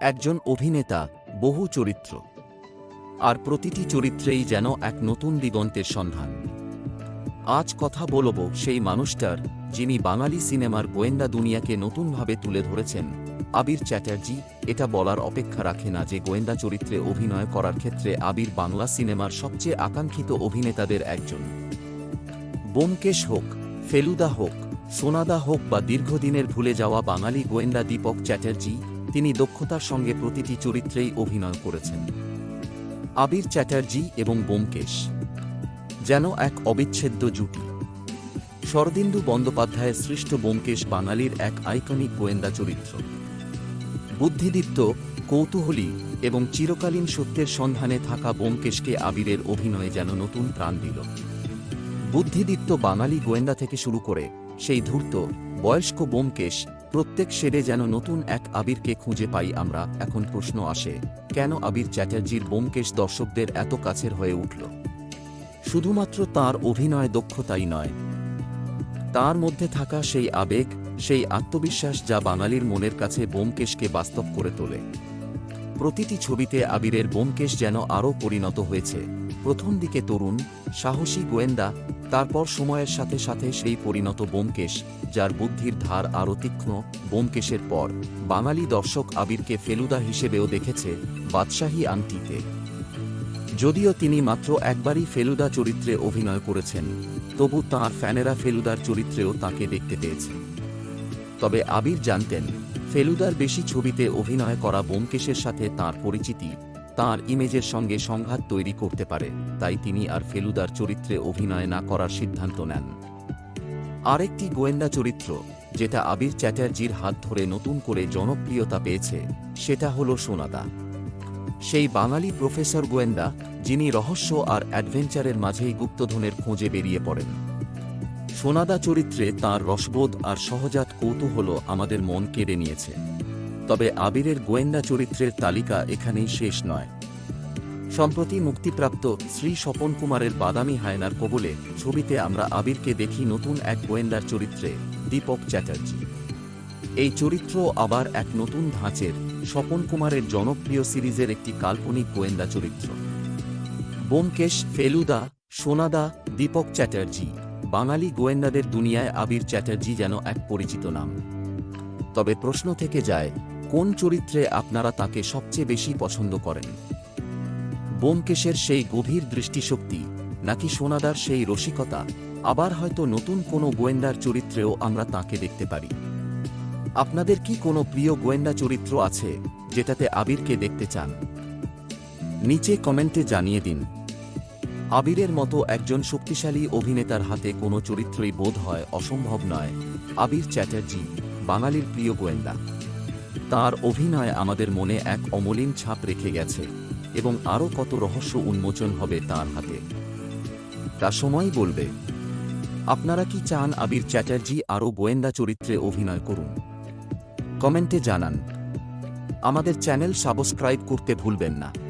একজন অভিনেতা, বহু চরিত্র। আর প্রতিটি চরিত্রেই যেন এক নতুন দিগন্তের সন্ধান। আজ কথা বলব সেই মানুষটার, যিনি বাঙালি সিনেমার গোয়েন্দা দুনিয়াকে নতুনভাবে তুলে ধরেছেন। আবির চ্যাটার্জি, এটা বলার অপেক্ষা রাখে না যে গোয়েন্দা চরিত্রে অভিনয় করার ক্ষেত্রে আবির বাংলা সিনেমার সবচেয়ে আকাঙ্ক্ষিত অভিনেতাদের একজন। বোমকেশ হোক, ফেলুদা হোক, সোনাদা হোক বা দীর্ঘদিনের ভুলে যাওয়া বাঙালি গোয়েন্দা দীপক চ্যাটার্জি তিনি দক্ষতার সঙ্গে প্রতিটি চরিত্রেই অভিনয় করেছেন। আবির চ্যাটার্জি এবং বোমকেশ, যেন এক অবিচ্ছেদ্য জুটি। শরদিন্দু বন্দ্যোপাধ্যায়ের সৃষ্ট বোমকেশ বাঙালির এক আইকনিক গোয়েন্দা চরিত্র। বুদ্ধিদীপ্ত, কৌতূহলী এবং চিরকালীন সত্যের সন্ধানে থাকা বোমকেশকে আবিরের অভিনয়ে যেন নতুন প্রাণ দিল। বুদ্ধিদীপ্ত বাঙালি গোয়েন্দা থেকে শুরু করে সেই ধূর্ত, বয়স্ক বোমকেশ প্রত্যেক শেডে যেন নতুন এক আবিরকে খুঁজে পাই আমরা, এখন প্রশ্ন আসে, কেন আবির চ্যাটার্জির বোমকেশ দর্শকদের এত কাছের হয়ে উঠল? শুধুমাত্র তার অভিনয় দক্ষতাই নয়। তার মধ্যে থাকা সেই আবেগ, সেই আত্মবিশ্বাস যা বাঙালির মনের কাছে বোমকেশকে বাস্তব করে তোলে। প্রতিটি ছবিতে আবিরের বোমকেশ যেন আরও পরিণত হয়েছে। প্রথম দিকে তরুণ, সাহসী গোয়েন্দা, তারপর সময়ের সাথে সাথে সেই পরিণত বোমকেশ যার বুদ্ধির ধার আরও তীক্ষ্ণ বোমকেশের পর। বাঙালি দর্শক আবিরকে ফেলুদা হিসেবেও দেখেছে বাদশাহী আংটিতে। যদিও তিনি মাত্র একবারই ফেলুদা চরিত্রে অভিনয় করেছেন, তবু তাঁর ফ্যানেরা ফেলুদার চরিত্রেও তাকে দেখতে পেয়েছে। তবে আবির জানতেন ফেলুদার বেশি ছবিতে অভিনয় করা বোমকেশের সাথে তার পরিচিতি, তার ইমেজের সঙ্গে সংঘাত তৈরি করতে পারে, তাই তিনি আর ফেলুদার চরিত্রে অভিনয় না করার সিদ্ধান্ত নেন। আরেকটি গোয়েন্দা চরিত্র, যেটা আবির চ্যাটার্জির হাত ধরে নতুন করে জনপ্রিয়তা পেয়েছে, সেটা হল সোনাদা। সেই বাঙালি প্রফেসর গোয়েন্দা, যিনি রহস্য আর অ্যাডভেঞ্চারের মাঝেই গুপ্তধনের খোঁজে বেরিয়ে পড়েন। সোনাদা চরিত্রে তার রসবোধ আর সহজাত কৌতূহল আমাদের মন কেড়ে নিয়েছে। তবে আবিরের গোয়েন্দা চরিত্রের তালিকা এখানেই শেষ নয়। সম্প্রতি মুক্তিপ্রাপ্ত শ্রী স্বপন কুমারের বাদামি হায়নার কবলে ছবিতে আমরা আবিরকে দেখি নতুন এক গোয়েন্দার চরিত্রে, দীপক চ্যাটার্জি। এই চরিত্র আবার এক নতুন ধাঁচের, স্বপন কুমারের জনপ্রিয় সিরিজের একটি কাল্পনিক গোয়েন্দা চরিত্র। বোমকেশ, ফেলুদা, সোনাদা, দীপক চ্যাটার্জি। বাঙালি গোয়েন্দাদের দুনিয়ায় আবির চ্যাটার্জি যেন এক পরিচিত নাম। তবে প্রশ্ন থেকে যায়, কোন চরিত্রে আপনারা তাকে সবচেয়ে বেশি পছন্দ করেন? বোমকেশের সেই গভীর দৃষ্টিশক্তি, নাকি সোনাদার সেই রসিকতা, আবার হয়তো নতুন কোনো গোয়েন্দার চরিত্রেও আমরা তাকে দেখতে পারি? আপনাদের কি কোনো প্রিয় গোয়েন্দা চরিত্র আছে, যেটাতে আবিরকে দেখতে চান? নিচে কমেন্টে জানিয়ে দিন। আবিরের মতো একজন শক্তিশালী অভিনেতার হাতে কোনো চরিত্রই বোধ হয় অসম্ভব নয়। আবির চ্যাটার্জি, বাঙালির প্রিয় গোয়েন্দা। তার অভিনয় আমাদের মনে এক অমলিন ছাপ রেখে গেছে এবং আরও কত রহস্য উন্মোচন হবে তার হাতে। তা সময় বলবে। আপনারা কি চান আবির চ্যাটার্জি আরও গোয়েন্দা চরিত্রে অভিনয় করুন? কমেন্টে জানান। আমাদের চ্যানেল সাবস্ক্রাইব করতে ভুলবেন না।